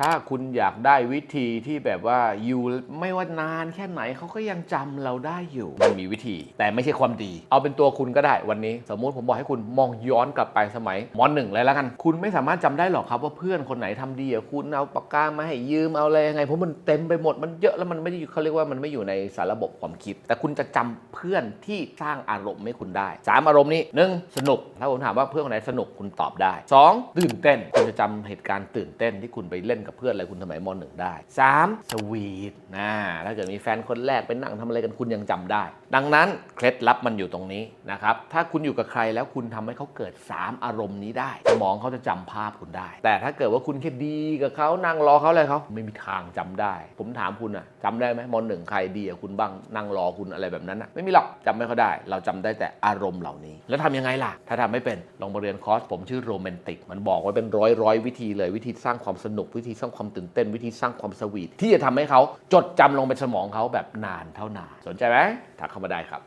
ถ้าคุณอยากได้วิธีที่แบบว่าอยู่ไม่ว่านานแค่ไหนเขาก็ยังจำเราได้อยู่ มันมีวิธี แต่ไม่ใช่ความดี เอาเป็นตัวคุณก็ได้วันนี้ สมมุติผมบอกให้คุณมองย้อนกลับไปสมัยมหนึ่งเลยแล้วกัน คุณไม่สามารถจำได้หรอกครับว่าเพื่อนคนไหนทำดีกับคุณเอาปากกามาให้ยืมเอาอะไรยังไงเพราะมันเต็มไปหมดมันเยอะแล้วมันไม่ได้เขาเรียกว่ามันไม่อยู่ในสารระบบความคิด แต่คุณจะจำเพื่อนที่สร้างอารมณ์ให้คุณได้สามอารมณ์นี้หนึ่งสนุกถ้าผมถามว่าเพื่อนคนไหนสนุกคุณตอบได้สองตื่นเต้นคุณจะจำเหตุการณ์ตื่นเต้นที่คุณไปเล่นกับเพื่อนอะไรคุณสมัยมหนึ่งได้สามสวีทนะถ้าเกิดมีแฟนคนแรกไปนั่งทำอะไรกันคุณยังจำได้ ดังนั้นเคล็ดลับมันอยู่ตรงนี้นะครับถ้าคุณอยู่กับใครแล้วคุณทำให้เขาเกิด 3 อารมณ์นี้ได้สมองเขาจะจำภาพคุณได้ แต่ถ้าเกิดว่าคุณแค่ดีกับเขานั่งรอเขาอะไรเขาไม่มีทางจำได้ ผมถามคุณอะจำได้ไหมมหนึ่งใครดีกับคุณบ้างนั่งรอคุณอะไรแบบนั้นอะไม่มีหรอกจำไม่ค่อยได้ เราจำได้แต่อารมณ์เหล่านี้ แล้วทำยังไงล่ะ ถ้าทำไม่เป็นลองมาเรียนคอร์สผมชื่อโรแมนติกมันบอกไว้เป็นร้อยร้อยวิธีเลยวิธีสร้างความสนุกวิธีสร้างความตื่นเต้นวิธีสร้างความสวีทที่จะทำให้เขาจดจำลงเป็นสมองเขาแบบนานเท่านานสนใจไหมถักเข้ามาได้ครับ